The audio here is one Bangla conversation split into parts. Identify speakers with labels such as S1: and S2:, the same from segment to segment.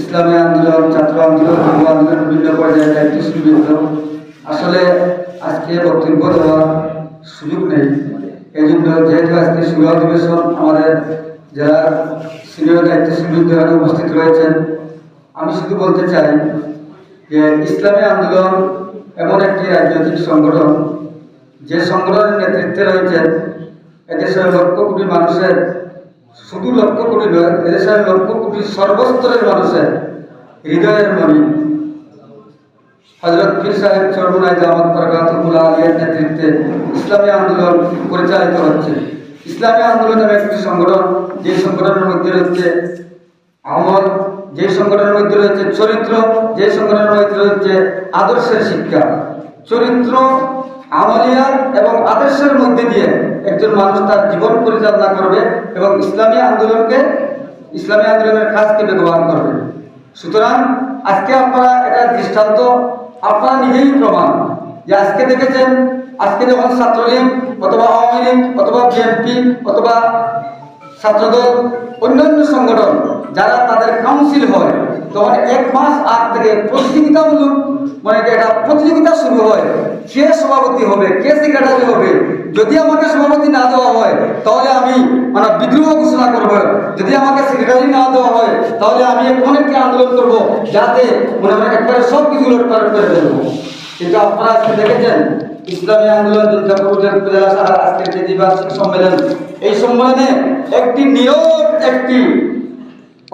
S1: ইসলামী আন্দোলন, ছাত্র আন্দোলন, যুব আন্দোলন, বিভিন্ন পর্যায়ে দায়িত্বশীলবৃন্দ আসলে আজকে বক্তব্য দেওয়ার সুযোগ নেই। এই জন্য যেহেতু আজকে শুভ অধিবেশন, আমাদের যারা সিনিয়র এখানে উপস্থিত রয়েছেন, আমি শুধু বলতে চাই যে ইসলামী আন্দোলন এমন একটি রাজনৈতিক সংগঠন, যে সংগঠনের নেতৃত্বে রয়েছেন, এদেশের লক্ষ কোটি মানুষের শুধু লক্ষ কোটি নয়, এদেশের লক্ষ কোটি সর্বস্তরের মানুষের হৃদয়ের মণি হজরত পীর সাহেব চরমুনাই জামাত বরকাতুল্লাহ আলিয়ার নেতৃত্বে ইসলামী আন্দোলন পরিচালিত হচ্ছে। ইসলামী আন্দোলন নামে একটি সংগঠন, যে সংগঠনের মধ্যে রয়েছে আমল, যে সংগঠনের মধ্যে রয়েছে চরিত্র, যে সংগঠনের মধ্যে রয়েছে আদর্শের শিক্ষা। চরিত্র আমলিয়া এবং আদর্শের মধ্যে দিয়ে একজন মানুষ তার জীবন পরিচালনা করবে এবং ইসলামী আন্দোলনকে, ইসলামী আন্দোলনের কাজকে ব্যবহার করবে। সুতরাং আজকে আপনারা এটা দৃষ্টান্ত, আপনারা নিজেই প্রমাণ যে আজকে দেখেছেন, আজকে যখন ছাত্রলীগ অথবা আওয়ামী লীগ অথবা বিএনপি অথবা ছাত্রদল, অন্যান্য সংগঠন, যারা তাদের কাউন্সিল হয় তখন এক মাস আগ থেকে প্রতিযোগিতামূলক মানে যে একটা প্রতিযোগিতা শুরু হয়, কে সভাপতি হবে, কে সেক্রেটারি হবে, যদি আমাকে সভাপতি না দেওয়া হয়, তাহলে আমি মানে বিদ্রোহ ঘোষণা করব। যদি আমাকে সেক্রেটারি না দেওয়া হয়, তাহলে আমি এমন একটি আন্দোলন করব, যাতে মানে আমরা একবারে সব কিছু লোটপাট করে দেবো কিন্তু আপনারা আজকে দেখেছেন, ইসলামী আন্দোলন আজকের যে দ্বিবার্ষিক সম্মেলন, এই সম্মেলনে একটি নীরব একটি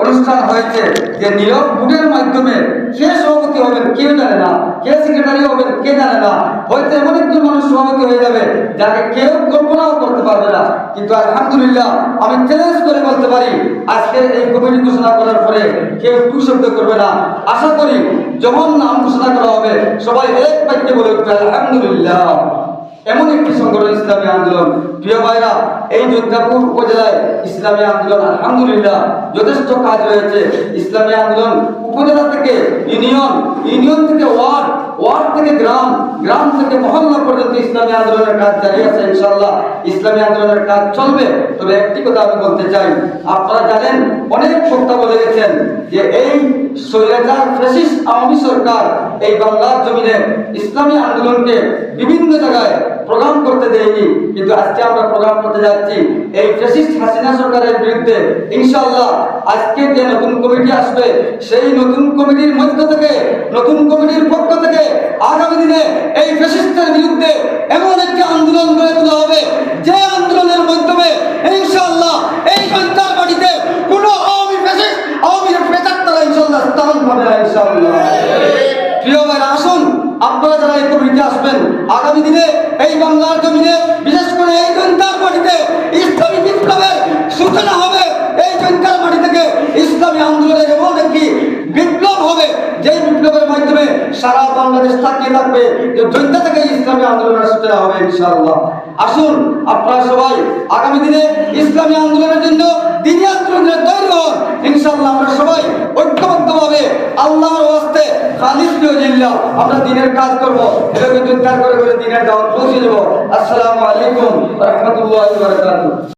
S1: অনুষ্ঠান হয়েছে যে নিয়োগ ভোটের মাধ্যমে কে সভাপতি হবেন, কেউ জানে না। কে সেক্রেটারি হবেন, কে জানে না। হয়তো এমন একজন মানুষ সভাপতি হয়ে যাবে যাকে কেউ কল্পনাও করতে পারবে না। কিন্তু আলহামদুলিল্লাহ, আমি চ্যালেঞ্জ করে বলতে পারি, আজকে এই কমিটি ঘোষণা করার পরে কেউ টু শব্দ করবে না। আশা করি, যখন নাম ঘোষণা করা হবে, সবাই এক বাক্যে বলে উঠবে, আলহামদুলিল্লাহ। এমন একটি সংগঠন, ইসলামী আন্দোলন। প্রিয় ভাইরা, এই যোদ্ধাপুর উপজেলায় ইসলামী আন্দোলন, আলহামদুলিল্লাহ, যথেষ্ট কাজ রয়েছে। ইসলামী আন্দোলন উপজেলা থেকে ইউনিয়ন ইউনিয়ন থেকে ওয়ার্ড ওয়ার্ড থেকে গ্রাম গ্রাম থেকে মহল্লা পর্যন্ত ইসলামী আন্দোলনের কাজ জারি আছে ইনশাল্লাহ ইসলামী আন্দোলনের কাজ চলবে। তবে একটি কথা আমি বলতে চাই, আপনারা জানেন, অনেক বক্তা বলে গেছেন যে এই স্বৈরাচার ফ্যাসিস্ট আওয়ামী সরকার এই বাংলার জমিনে ইসলামী আন্দোলনকে বিভিন্ন জায়গায় প্রোগ্রাম করতে দেয়নি, কিন্তু আজকে আমরা প্রোগ্রাম করতে যাচ্ছি। এই ফ্যাসিস্ট হাসিনা সরকারের বিরুদ্ধে, ইনশাআল্লাহ, আজকে যে নতুন কমিটি আসবে, সেই নতুন কমিটির মধ্য থেকে, নতুন কমিটির পক্ষ থেকে আগামী দিনে এই ফ্যাসিস্টের বিরুদ্ধে এমন একটি আন্দোলন গড়ে তোলা হবে, যে আন্দোলনের মাধ্যমে, ইনশাআল্লাহ, এই সন্তান বাড়িতে কোনো আওয়ামী ফ্যাসিস্ট, আওয়ামী পেতার তারা ইনশাআল্লাহ স্থান পাবে না ইনশাআল্লাহ প্রিয় ভাইরা আসুন আপনারা যারা আসবেন, আগামী দিনে এই বাংলার জমিনে বিশেষ করে এই জনতার মাটিতে ইসলামী বিপ্লবের সূচনা হবে, এই জনতার মাটি থেকে ইসলামী আন্দোলনের এমন একটি বিপ্লব হবে বিপ্লবের মাধ্যমে সারা বাংলাদেশ তাকিয়ে থাকবে যে জনতা থেকে ইসলামী আন্দোলনের সূচনা হবে ইনশাআল্লাহ। আসুন, আপনারা সবাই আগামী দিনে ইসলামী আন্দোলনের জন্য দিনী ইনশাআল্লাহ আমরা সবাই ঐক্যবদ্ধভাবে আল্লাহর জিল্লা, আমরা দিনের কাজ করব এটা কিন্তু করে করে দিনের দাওয়াত পৌঁছে দেবো। আসসালামু আলাইকুম, রহমতুল্লাহ